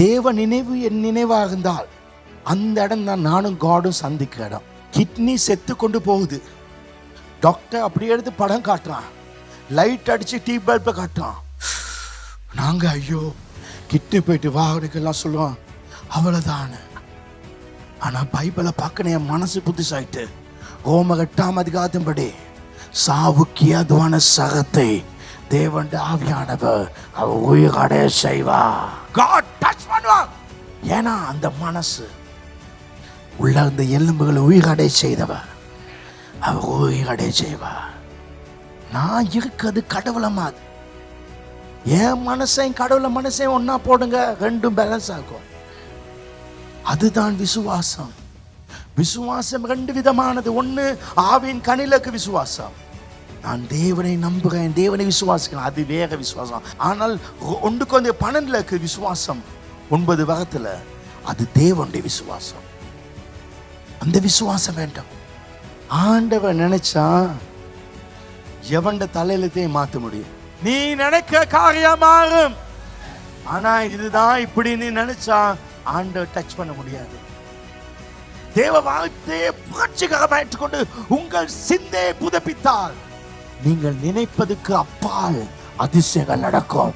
தேவ நினைவு என் நினைவாக இருந்தால் அந்த இடம் தான் நானும் காடும் சந்திக்க இடம். கிட்னி செத்து கொண்டு போகுது. டாக்டர் அப்படியே எடுத்து படம் காட்டுறான். லைட் அடிச்சு டீ பல்பை காட்டுறான். நாங்க ஐயோ கிட்னி போயிட்டு வாகனுக்கெல்லாம் சொல்லுவோம் அவ்வளவுதான். ஆனா பைபிளை பார்க்கணும் என் மனசு புதுசாயிட்டு ஓம கட்டாம அதிகாரத்தின்படி சாவுக்கிய ஏதுவான சகத்தை தேவன் ஆவியானவர் அவர் உயிரடைய செய்வா God touch பண்ணுவா. ஏன்னா அந்த மனசு உள்ள அந்த எலும்புகளை உயிரடை செய்தவர். அவர் உயிரடை செய்வா நான் இருக்கிறது கடவுளை மாதிரி என் மனசையும் கடவுளை மனசையும் ஒண்ணா போடுங்க ரெண்டும் பேலன்ஸ் ஆகும் அதுதான் விசுவாசம். விசுவாசம் ரெண்டு விதமானது. ஒண்ணு ஆவின் கனிலக்கு விசுவாசம். நான் தேவனை நம்புகிறேன் தேவனை விசுவாசிக்கிறேன். அது வேக விசுவாசம். ஆனால் ஒன்றுக்கு வந்து பன்னெண்டுலக்கு விசுவாசம். ஒன்பது வகத்தில் அது தேவனுடைய விசுவாசம். அந்த விசுவாசம் வேண்டாம். ஆண்டவன் நினைச்சா எவன்ட தலையிலத்தையும் மாற்ற முடியும்? நீ நினைக்க காரியம் மாறும். ஆனா இதுதான் இப்படி நீ நினைச்சா ஆண்டவர் டச் பண்ண முடியாது. தேவ வார்த்தையை புரட்சிகரமாக கொண்டு உங்கள் சிந்தையை புதுப்பித்தால் நீங்கள் நினைப்பதுக்கு அப்பால் அதிசயங்கள் நடக்கும்.